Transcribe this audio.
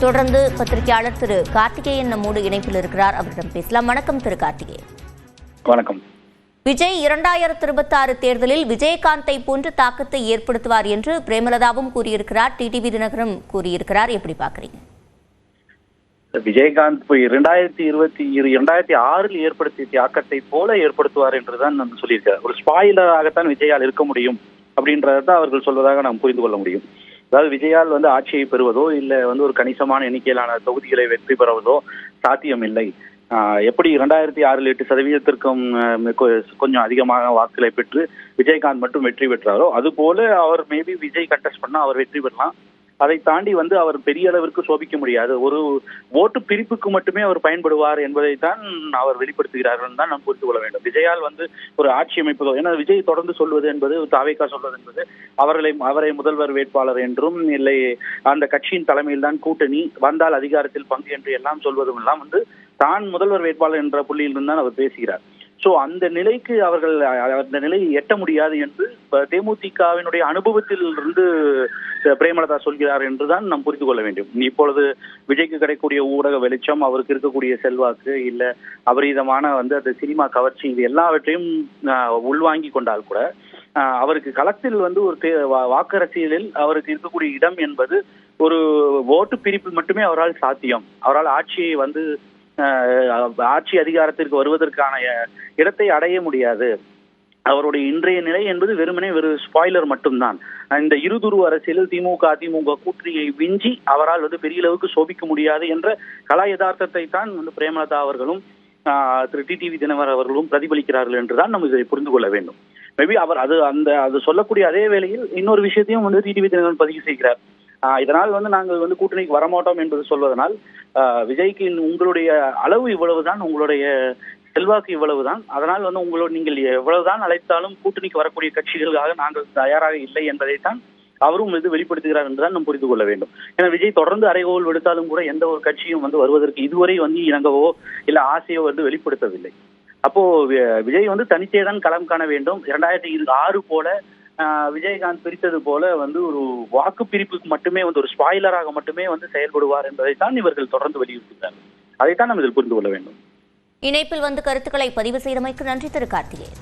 தொடர்ந்து பத்திரிகையாளர் திரு கார்த்திகேயன் நம்மோடு இணைப்பில் இருக்கிறார். அவரிடம் பேசலாம். வணக்கம் திரு கார்த்திகேயன். வணக்கம். விஜய் இரண்டாயிரத்தி இருபத்தாறு தேர்தலில் விஜயகாந்தை போன்ற தாக்கத்தை ஏற்படுத்துவார் என்று பிரேமலதாவும் கூறியிருக்கிறார். டிடிவி தினகரும் கூறியிருக்கிறார். எப்படி பாக்குறீங்க விஜயகாந்த் இப்போ இரண்டாயிரத்தி இருபத்தி இரு இரண்டாயிரத்தி ஆறில் ஏற்படுத்திய தாக்கத்தை போல ஏற்படுத்துவார் என்றுதான் நான் சொல்லியிருக்கார் ஒரு ஸ்பாயிலராகத்தான் விஜயால் இருக்க முடியும் அப்படின்றத அவர்கள் சொல்வதாக நாம் புரிந்து கொள்ள முடியும். அதாவது விஜயால் வந்து ஆட்சியை பெறுவதோ இல்ல வந்து ஒரு கணிசமான எண்ணிக்கையிலான தொகுதிகளை வெற்றி பெறுவதோ சாத்தியம் இல்லை எப்படி இரண்டாயிரத்தி ஆறில் எட்டு சதவீதத்திற்கும் கொ- கொஞ்சம் அதிகமாக வாக்குகளை பெற்று விஜயகாந்த் மட்டும் வெற்றி பெற்றாரோ அது போல அவர் மேபி விஜய் கண்டெஸ்ட் பண்ணா அவர் வெற்றி பெறலாம். அதை தாண்டி வந்து அவர் பெரிய அளவிற்கு சோபிக்க முடியாது. ஒரு ஓட்டு பிரிப்புக்கு மட்டுமே அவர் பயன்படுவார் என்பதைத்தான் அவர் வெளிப்படுத்துகிறார்கள் தான் நாம் புரிந்து கொள்ள வேண்டும். விஜயால் வந்து ஒரு ஆட்சி அமைப்பு ஏன்னா விஜய் தொடர்ந்து சொல்வது என்பது தாவேக்கா சொல்வது என்பது அவர்களை அவரை முதல்வர் வேட்பாளர் என்றும் இல்லை அந்த கட்சியின் தலைமையில் தான் கூட்டணி வந்தால் அதிகாரத்தில் பங்கு என்று எல்லாம் சொல்வதும் எல்லாம் வந்து தான் முதல்வர் வேட்பாளர் என்ற புள்ளியில் தான் அவர் பேசுகிறார். சோ அந்த நிலைக்கு அவர்கள் அந்த நிலையை எட்ட முடியாது என்று தேமுதிகவினுடைய அனுபவத்தில் இருந்து பிரேமலதா சொல்கிறார் என்றுதான் நாம் புரிந்து கொள்ள வேண்டும். இப்பொழுது விஜய்க்கு கிடைக்கக்கூடிய ஊடக வெளிச்சம் அவருக்கு இருக்கக்கூடிய செல்வாக்கு இல்ல அபரீதமான வந்து அந்த சினிமா கவர்ச்சி இது எல்லாவற்றையும் உள்வாங்கி கொண்டால் கூட அவருக்கு களத்தில் வந்து ஒரு தே- வா- வாக்கரசியலில் அவருக்கு இருக்கக்கூடிய இடம் என்பது ஒரு ஓட்டு பிரிப்பு மட்டுமே அவரால் சாத்தியம். அவரால் ஆட்சியை வந்து ஆட்சி அதிகாரத்திற்கு வருவதற்கான இடத்தை அடைய முடியாது. அவருடைய இன்றைய நிலை என்பது வெறுமனே வெறும் ஸ்பாய்லர் மட்டும்தான். இந்த இருதுருவ அரசியலில் திமுக அதிமுக கூட்டணியை விஞ்சி அவரால் வந்து பெரிய அளவுக்கு சோபிக்க முடியாது என்ற கலா யதார்த்தத்தை தான் வந்து பிரேமலதா அவர்களும் திரு டிடிவி தினவர் அவர்களும் பிரதிபலிக்கிறார்கள் என்றுதான் நம்ம இதை புரிந்து கொள்ள வேண்டும். மேபி அவர் அது அந்த அது சொல்லக்கூடிய அதே வேளையில் இன்னொரு விஷயத்தையும் வந்து டிடிவி தினகரன் பதிவு செய்கிறார். இதனால் வந்து நாங்கள் வந்து கூட்டணிக்கு வரமாட்டோம் என்பது சொல்வதனால் விஜய்க்கு உங்களுடைய அளவு இவ்வளவுதான் உங்களுடைய செல்வாக்கு இவ்வளவுதான். அதனால் வந்து உங்களோட நீங்கள் எவ்வளவுதான் அழைத்தாலும் கூட்டணிக்கு வரக்கூடிய கட்சிகளுக்காக நாங்கள் தயாராக இல்லை என்பதைத்தான் அவரும் இது வெளிப்படுத்துகிறார் என்றுதான் நம்ம புரிந்து கொள்ள வேண்டும். ஏன்னா விஜய் தொடர்ந்து அறைகோல் விடுத்தாலும் கூட எந்த ஒரு கட்சியும் வந்து வருவதற்கு இதுவரை வந்து இணங்கவோ இல்ல ஆசையோ வந்து வெளிப்படுத்தவில்லை. அப்போ வி- விஜய் வந்து தனித்தே தான் களம் காண வேண்டும். இரண்டாயிரத்தி ஆறு போல விஜயகாந்த் பிரித்தது போல வந்து ஒரு வாக்கு பிரிப்புக்கு மட்டுமே வந்து ஒரு ஸ்பாயிலராக மட்டுமே வந்து செயல்படுவார் என்பதைத்தான் இவர்கள் தொடர்ந்து வலியுறுத்துகிறார்கள் அதைத்தான் நாம் இதில் புரிந்து கொள்ள வேண்டும். இணைப்பில் வந்து கருத்துக்களை பதிவு செய்தமைக்கு நன்றி திரு கார்த்திகேயன்.